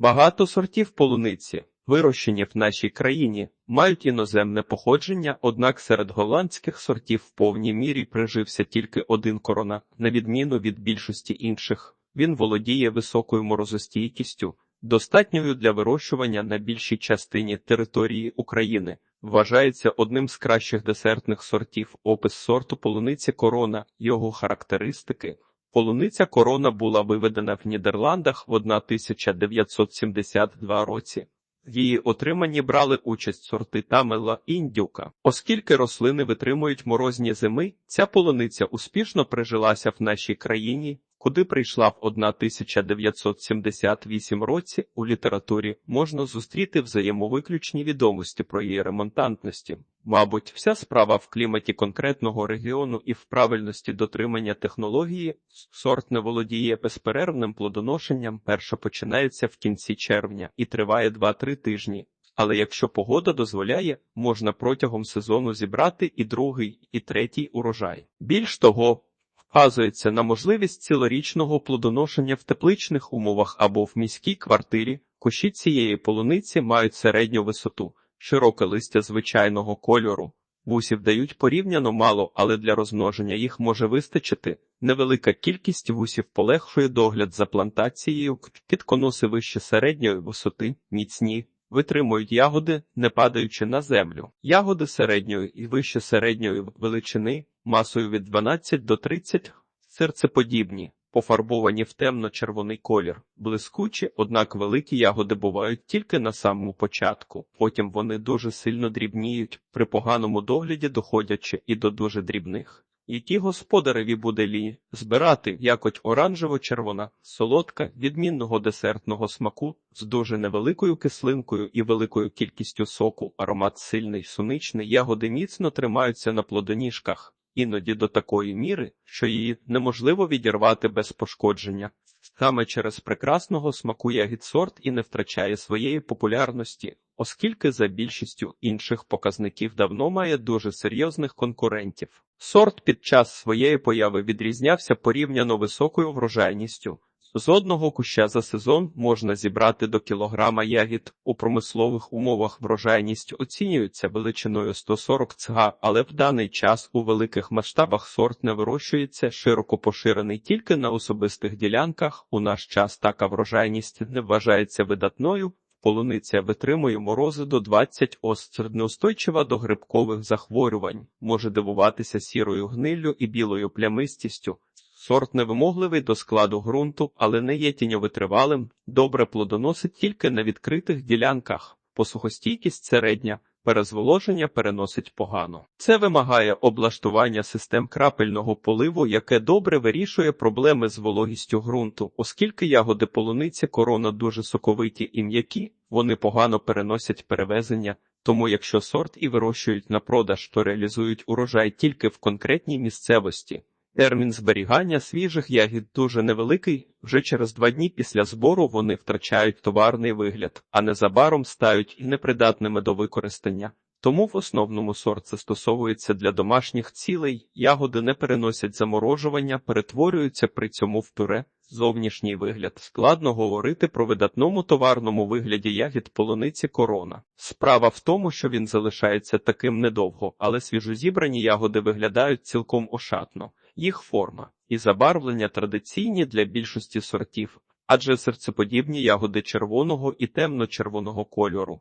Багато сортів полуниці, вирощені в нашій країні, мають іноземне походження, однак серед голландських сортів в повній мірі прижився тільки один корона, на відміну від більшості інших. Він володіє високою морозостійкістю, достатньою для вирощування на більшій частині території України. Вважається одним з кращих десертних сортів. Опис сорту полуниці корона, його характеристики. Полуниця корона була виведена в Нідерландах в 1972 році. В її отриманні брали участь сорти Тамела індюка. Оскільки рослини витримують морозні зими, ця полуниця успішно прижилася в нашій країні, куди прийшла в 1978 році. У літературі можна зустріти взаємовиключні відомості про її ремонтантності. Мабуть, вся справа в кліматі конкретного регіону і в правильності дотримання технології. Сорт не володіє безперервним плодоношенням. Перша починається в кінці червня і триває 2-3 тижні. Але якщо погода дозволяє, можна протягом сезону зібрати і другий, і третій урожай. Більш того, вказується на можливість цілорічного плодоношення в тепличних умовах або в міській квартирі. Кущі цієї полуниці мають середню висоту, широке листя звичайного кольору. Вусів дають порівняно мало, але для розмноження їх може вистачити. Невелика кількість вусів полегшує догляд за плантацією, підконоси вище середньої висоти, міцні, витримують ягоди, не падаючи на землю. Ягоди середньої і вище середньої величини, масою від 12 до 30, серцеподібні, пофарбовані в темно-червоний колір, блискучі, однак великі ягоди бувають тільки на самому початку, потім вони дуже сильно дрібніють, при поганому догляді доходячи і до дуже дрібних. Які господареві буде лі збирати якоть оранжево-червона, солодка, відмінного десертного смаку, з дуже невеликою кислинкою і великою кількістю соку, аромат сильний, суничний, ягоди міцно тримаються на плодоніжках, іноді до такої міри, що її неможливо відірвати без пошкодження. Саме через прекрасного смаку ягід сорт і не втрачає своєї популярності, оскільки за більшістю інших показників давно має дуже серйозних конкурентів. Сорт під час своєї появи відрізнявся порівняно високою врожайністю. З одного куща за сезон можна зібрати до кілограма ягід. У промислових умовах врожайність оцінюється величиною 140 цга, але в даний час у великих масштабах сорт не вирощується, широко поширений тільки на особистих ділянках. У наш час така врожайність не вважається видатною. Полуниця витримує морози до 20 остр, неустойчива до грибкових захворювань, може дивуватися сірою гниллю і білою плямистістю. Сорт невимогливий до складу ґрунту, але не є тіньовитривалим, добре плодоносить тільки на відкритих ділянках, посухостійкість середня, перезволоження переносить погано. Це вимагає облаштування систем крапельного поливу, яке добре вирішує проблеми з вологістю ґрунту, оскільки ягоди полуниці корона дуже соковиті і м'які, вони погано переносять перевезення. Тому, якщо сорт і вирощують на продаж, то реалізують урожай тільки в конкретній місцевості. Термін зберігання свіжих ягід дуже невеликий, вже через два дні після збору вони втрачають товарний вигляд, а незабаром стають і непридатними до використання. Тому в основному сорт застосовується для домашніх цілей, ягоди не переносять заморожування, перетворюються при цьому в пюре. Зовнішній вигляд складно говорити про видатному товарному вигляді ягід полуниці корона. Справа в тому, що він залишається таким недовго, але свіжозібрані ягоди виглядають цілком ошатно. Їх форма і забарвлення традиційні для більшості сортів, адже серцеподібні ягоди червоного і темно-червоного кольору,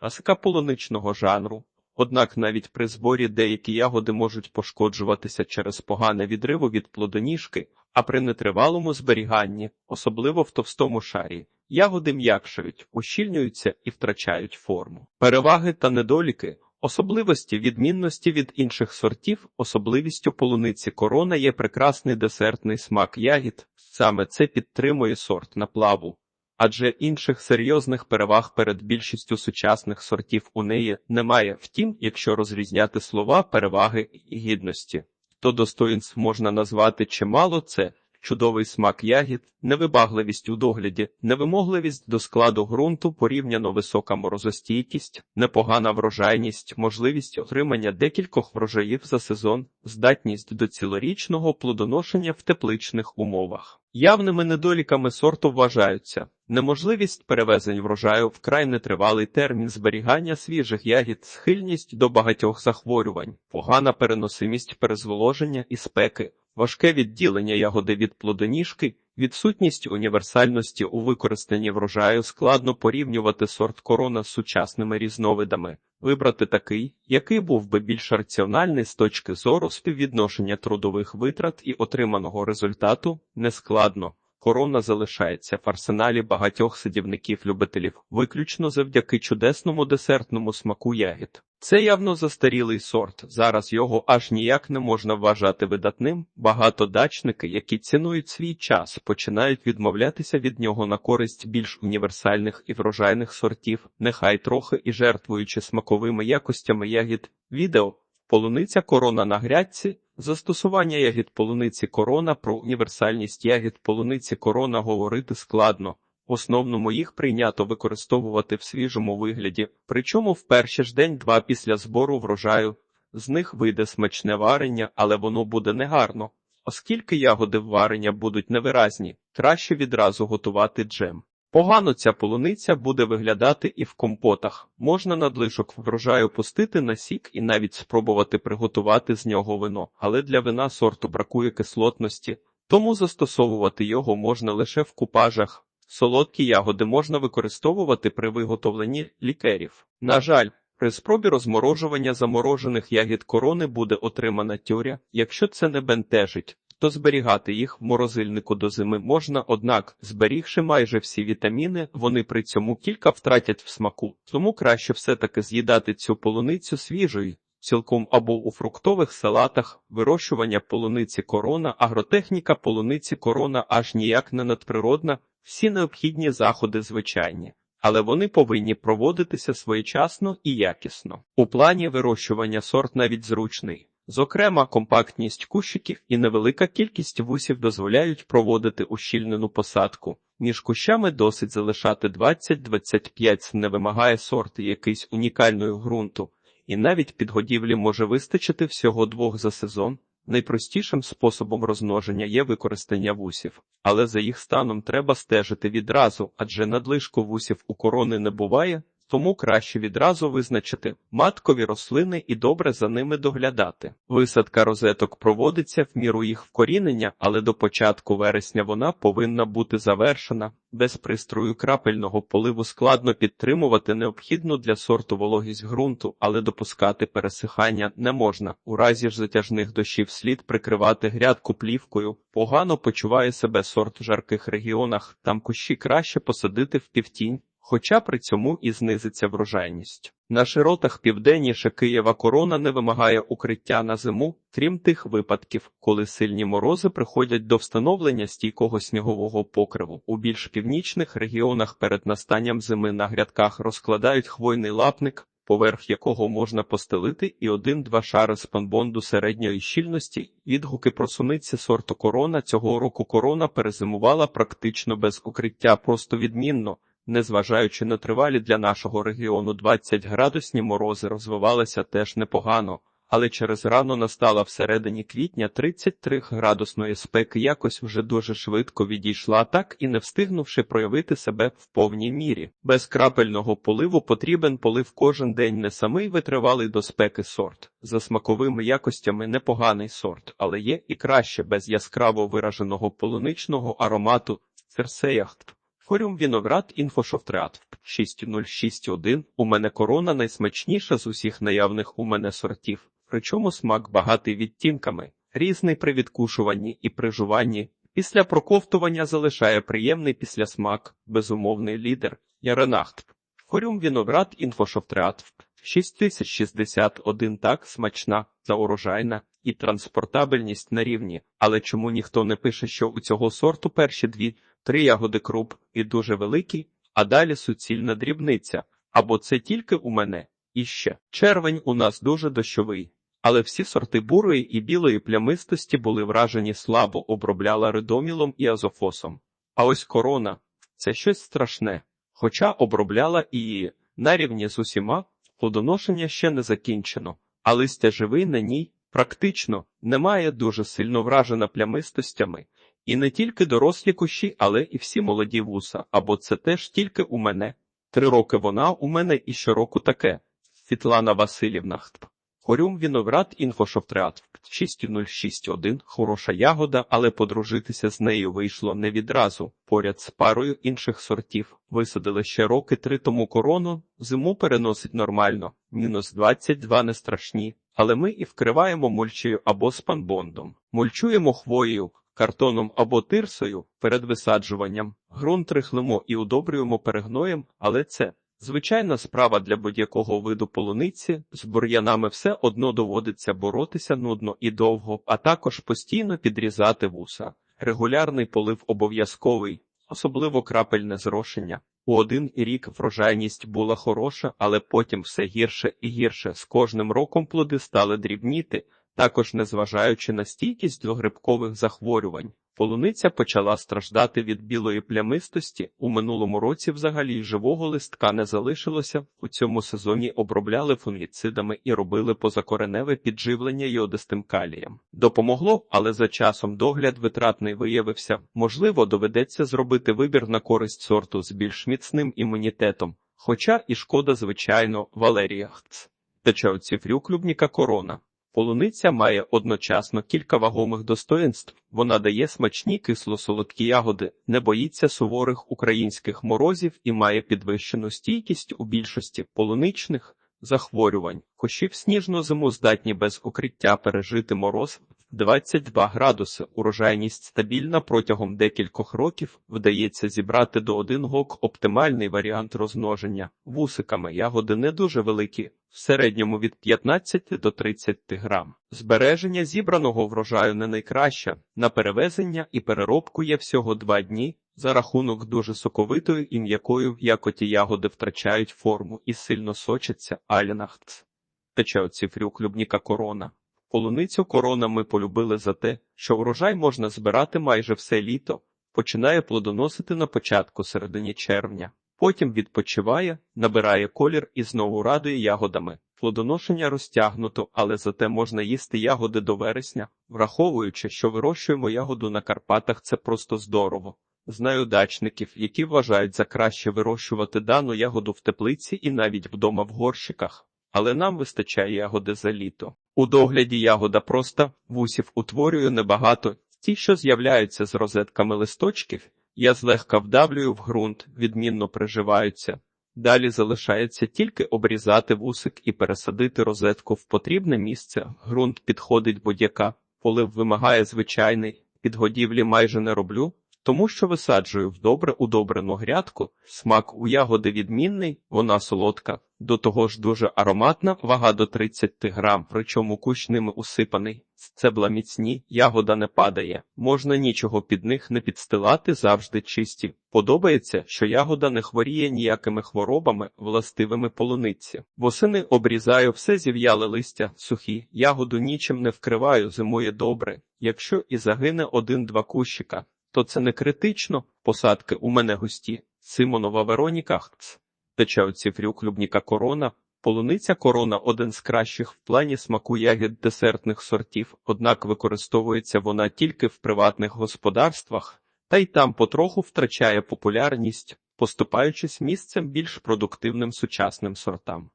класика полуничного жанру. Однак навіть при зборі деякі ягоди можуть пошкоджуватися через погане відриву від плодоніжки, а при нетривалому зберіганні, особливо в товстому шарі, ягоди м'якшають, ущільнюються і втрачають форму. Переваги та недоліки. Особливості відмінності від інших сортів, особливістю полуниці корона є прекрасний десертний смак ягід, саме це підтримує сорт на плаву, адже інших серйозних переваг перед більшістю сучасних сортів у неї немає. Втім, якщо розрізняти слова переваги і гідності, то достоїнств можна назвати чимало це. Чудовий смак ягід, невибагливість у догляді, невимогливість до складу ґрунту, порівняно висока морозостійкість, непогана врожайність, можливість отримання декількох врожаїв за сезон, здатність до цілорічного плодоношення в тепличних умовах. Явними недоліками сорту вважаються неможливість перевезень врожаю вкрай нетривалий термін зберігання свіжих ягід, схильність до багатьох захворювань, погана переносимість перезволоження і спеки, важке відділення ягоди від плодоніжки, відсутність універсальності у використанні врожаю складно порівнювати сорт корона з сучасними різновидами. Вибрати такий, який був би більш раціональний з точки зору співвідношення трудових витрат і отриманого результату, нескладно. Корона залишається в арсеналі багатьох садівників-любителів, виключно завдяки чудесному десертному смаку ягід. Це явно застарілий сорт. Зараз його аж ніяк не можна вважати видатним. Багато дачники, які цінують свій час, починають відмовлятися від нього на користь більш універсальних і врожайних сортів, нехай трохи і жертвуючи смаковими якостями ягід. Відео Полуниця корона на грядці. Застосування ягід полуниці корона про універсальність ягід полуниці корона говорити складно. В основному їх прийнято використовувати в свіжому вигляді, причому в перші ж день-два після збору врожаю. З них вийде смачне варення, але воно буде негарно. Оскільки ягоди в варення будуть невиразні, краще відразу готувати джем. Погано ця полуниця буде виглядати і в компотах. Можна надлишок врожаю пустити на сік і навіть спробувати приготувати з нього вино, але для вина сорту бракує кислотності, тому застосовувати його можна лише в купажах. Солодкі ягоди можна використовувати при виготовленні лікерів. На жаль, при спробі розморожування заморожених ягід корони буде отримана тюря, якщо це не бентежить то зберігати їх в морозильнику до зими можна, однак, зберігши майже всі вітаміни, вони при цьому кілька втратять в смаку, тому краще все-таки з'їдати цю полуницю свіжою. Цілком або у фруктових салатах вирощування полуниці корона, агротехніка полуниці корона аж ніяк не надприродна, всі необхідні заходи звичайні, але вони повинні проводитися своєчасно і якісно. У плані вирощування сорт навіть зручний. Зокрема, компактність кущиків і невелика кількість вусів дозволяють проводити ущільнену посадку. Між кущами досить залишати 20-25 не вимагає сорт якийсь унікальної ґрунту, і навіть підгодівлі може вистачити всього двох за сезон. Найпростішим способом розмноження є використання вусів, але за їх станом треба стежити відразу, адже надлишку вусів у корони не буває, тому краще відразу визначити маткові рослини і добре за ними доглядати. Висадка розеток проводиться в міру їх вкорінення, але до початку вересня вона повинна бути завершена. Без пристрою крапельного поливу складно підтримувати необхідну для сорту вологість ґрунту, але допускати пересихання не можна. У разі ж затяжних дощів слід прикривати грядку плівкою. Погано почуває себе сорт в жарких регіонах, там кущі краще посадити в півтінь хоча при цьому і знизиться врожайність. На широтах південніше Києва корона не вимагає укриття на зиму, крім тих випадків, коли сильні морози приходять до встановлення стійкого снігового покриву. У більш північних регіонах перед настанням зими на грядках розкладають хвойний лапник, поверх якого можна постелити і один-два шари спанбонду середньої щільності. Відгуки про суниці сорту корона цього року корона перезимувала практично без укриття, просто відмінно. Незважаючи на тривалі для нашого регіону 20 градусні морози розвивалися теж непогано, але через рано настала всередині квітня 33 градусної спеки якось вже дуже швидко відійшла, так і не встигнувши проявити себе в повній мірі. Без крапельного поливу потрібен полив кожен день не самий витривалий до спеки сорт. За смаковими якостями непоганий сорт, але є і краще без яскраво вираженого полуничного аромату Церсеяхт. Форум Віноград інфошофтреат 6061. У мене корона найсмачніша з усіх наявних у мене сортів, причому смак багатий відтінками, різний при відкушуванні і при жуванні. Після проковтування залишає приємний післясмак, безумовний лідер. Яренахт. Форум Віноград інфошофтреат 6061 так смачна, заурожайна і транспортабельність на рівні. Але чому ніхто не пише, що у цього сорту перші дві три ягоди круп і дуже великі, а далі суцільна дрібниця. Або це тільки у мене. І ще червень у нас дуже дощовий, але всі сорти бурої і білої плямистості були вражені слабо, обробляла редомілом і азофосом. А ось корона це щось страшне. Хоча обробляла і її на рівні з усіма, плодоношення ще не закінчено, а листя живий на ній практично немає дуже сильно вражена плямистостями І не тільки дорослі кущі, але і всі молоді вуса, або це теж тільки у мене. Три роки вона у мене і щороку таке. Світлана Васильівна. Хтп. Хорюм Віноград Інфошофтреат 6061. Хороша ягода, але подружитися з нею вийшло не відразу. Поряд з парою інших сортів. Висадили ще роки три тому корону. Зиму переносить нормально. Мінус 22 не страшні. Але ми і вкриваємо мульчею або спанбондом. Мульчуємо хвоєю, картоном або тирсою перед висаджуванням. Ґрунт рихлимо і удобрюємо перегноєм, але це звичайна справа для будь-якого виду полуниці. З бур'янами все одно доводиться боротися нудно і довго, а також постійно підрізати вуса. Регулярний полив обов'язковий, особливо крапельне зрошення. У один рік врожайність була хороша, але потім все гірше і гірше. З кожним роком плоди стали дрібніти, також незважаючи на стійкість до грибкових захворювань. Полуниця почала страждати від білої плямистості. У минулому році взагалі живого листка не залишилося. У цьому сезоні обробляли фунгіцидами і робили позакореневе підживлення йодистим калієм. Допомогло, але за часом догляд витратний виявився. Можливо, доведеться зробити вибір на користь сорту з більш міцним імунітетом. Хоча і шкода, звичайно, Валерія Хц. Тече клюбніка корона. Полуниця має одночасно кілька вагомих достоинств. Вона дає смачні кисло-солодкі ягоди, не боїться суворих українських морозів і має підвищену стійкість у більшості полуничних захворювань. Кошів сніжну зиму здатні без укриття пережити мороз 22 градуси. Урожайність стабільна протягом декількох років. Вдається зібрати до один гок оптимальний варіант розмноження. Вусиками ягоди не дуже великі, в середньому від 15 до 30 грам. Збереження зібраного врожаю не найкраще. На перевезення і переробку є всього два дні. За рахунок дуже соковитої і м'якої в якоті ягоди втрачають форму і сильно сочаться алінахц. Тече оцифрю клюбніка корона. Полуницю корона ми полюбили за те, що урожай можна збирати майже все літо, починає плодоносити на початку середині червня, потім відпочиває, набирає колір і знову радує ягодами. Плодоношення розтягнуто, але зате можна їсти ягоди до вересня, враховуючи, що вирощуємо ягоду на Карпатах, це просто здорово. Знаю дачників, які вважають за краще вирощувати дану ягоду в теплиці і навіть вдома в горщиках, але нам вистачає ягоди за літо. У догляді ягода проста, вусів утворюю небагато, ті, що з'являються з розетками листочків, я злегка вдавлюю в ґрунт, відмінно приживаються. Далі залишається тільки обрізати вусик і пересадити розетку в потрібне місце. Ґрунт підходить будь-яка, полив вимагає звичайний, підгодівлі майже не роблю, тому що висаджую в добре удобрену грядку, смак у ягоди відмінний, вона солодка, до того ж дуже ароматна, вага до 30 грам, причому кущ ними усипаний. Стебла міцні, ягода не падає, можна нічого під них не підстилати, завжди чисті. Подобається, що ягода не хворіє ніякими хворобами, властивими полуниці. Восени обрізаю все зів'яле листя, сухі, ягоду нічим не вкриваю, зимує добре. Якщо і загине один-два кущика, то це не критично. Посадки у мене густі. Симонова Вероніка Хц. Тече оцифрю клюбніка корона. Полуниця корона один з кращих в плані смаку ягід десертних сортів, однак використовується вона тільки в приватних господарствах, та й там потроху втрачає популярність, поступаючись місцем більш продуктивним сучасним сортам.